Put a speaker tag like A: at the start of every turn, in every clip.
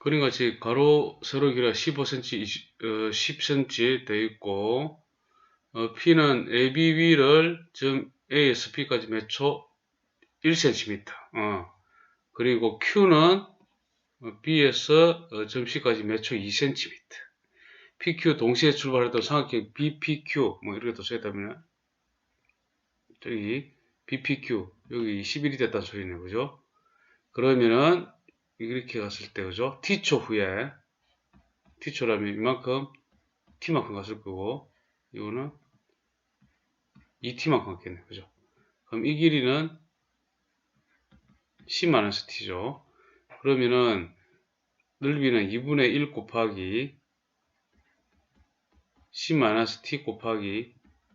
A: 그림 같이 가로 세로 길이가 15cm, 20, 어, 10cm 되어 있고 어, P는 ABB를 점 A에서 B까지 몇 초? 1cm. 어. 그리고 Q는 어, B에서 어, 점 C까지 몇 초? 2cm. PQ 동시에 출발해도 삼각형 BPQ 뭐 이렇게 또 써있다면 저기 BPQ 여기 11이 됐다는 소리네 그죠? 그러면은 이렇게 갔을 때 그죠? T초 후에 T초라면 이만큼 T만큼 갔을 거고 이거는 2T만큼 갔겠네 그죠? 그럼 이 길이는 C-T죠 그러면은 넓이는 2분의 1 곱하기 C-T 곱하기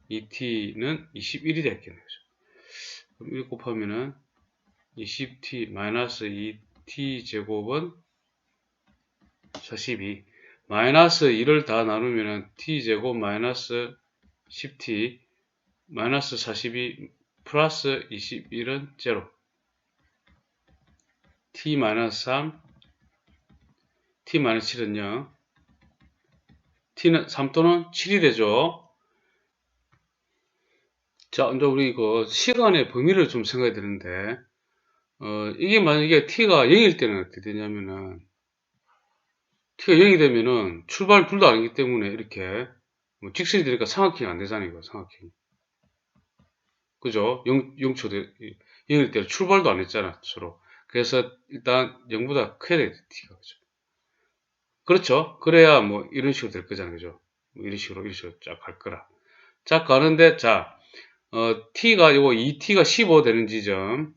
A: 2T는 21이 됐겠네요. 그럼 1 곱하면은 20T 마이너스 2T 제곱은 42 마이너스 1을 다 나누면은 T 제곱 마이너스 10T 마이너스 42 플러스 21은 제로. T 마이너스 3 T 마이너스 7은 0 t는 3 또는 7이 되죠. 자, 이제 우리 그 시간의 범위를 좀 생각해야 되는데, 어, 이게 만약에 t가 0일 때는 어떻게 되냐면은, t가 0이 되면은 출발 둘 다 아니기 때문에 이렇게 뭐 직선이 되니까 삼각형이 안 되잖아요, 이거 삼각형. 그죠? 0, 0초 돼, 0일 때 출발도 안 했잖아, 서로. 그래서 일단 0보다 커야 돼, t가. 그죠? 그렇죠. 그래야 뭐 이런 식으로 될 거잖아요. 그죠? 뭐 이런 식으로, 이런 식으로 쫙 갈 거라. 쫙 가는데, 자, 어, t가, 요거 2t가 15 되는 지점.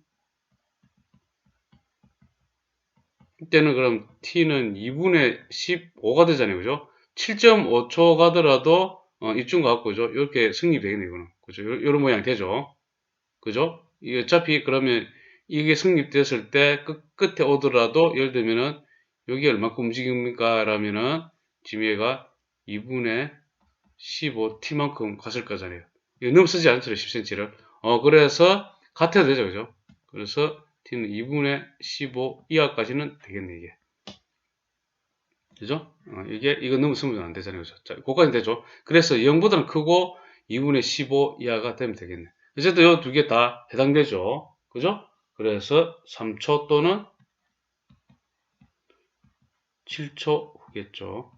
A: 이때는 그럼 t는 2분의 15가 되잖아요. 그죠? 7.5초 가더라도, 어, 이쯤 갖고, 그죠? 이렇게 성립되겠네요. 이거는. 그죠? 요, 요런 모양 되죠? 그죠? 이 어차피 그러면 이게 성립됐을 때 끝, 끝에 오더라도, 예를 들면은, 여기 얼마큼 움직입니까? 라면은 지금 얘가 2분의 15t만큼 갔을 거잖아요. 이거 너무 쓰지 않죠? 10cm를. 어, 그래서 같아야 되죠. 그죠? 그래서 t는 2분의 15 이하까지는 되겠네, 이게. 그죠? 어, 이게, 이거 너무 쓰면 안 되잖아요. 그죠? 자, 그거까지 되죠. 그래서 0보다는 크고 2분의 15 이하가 되면 되겠네. 어쨌든 이 두 개 다 해당되죠. 그죠? 그래서 3초 또는 7초 후겠죠.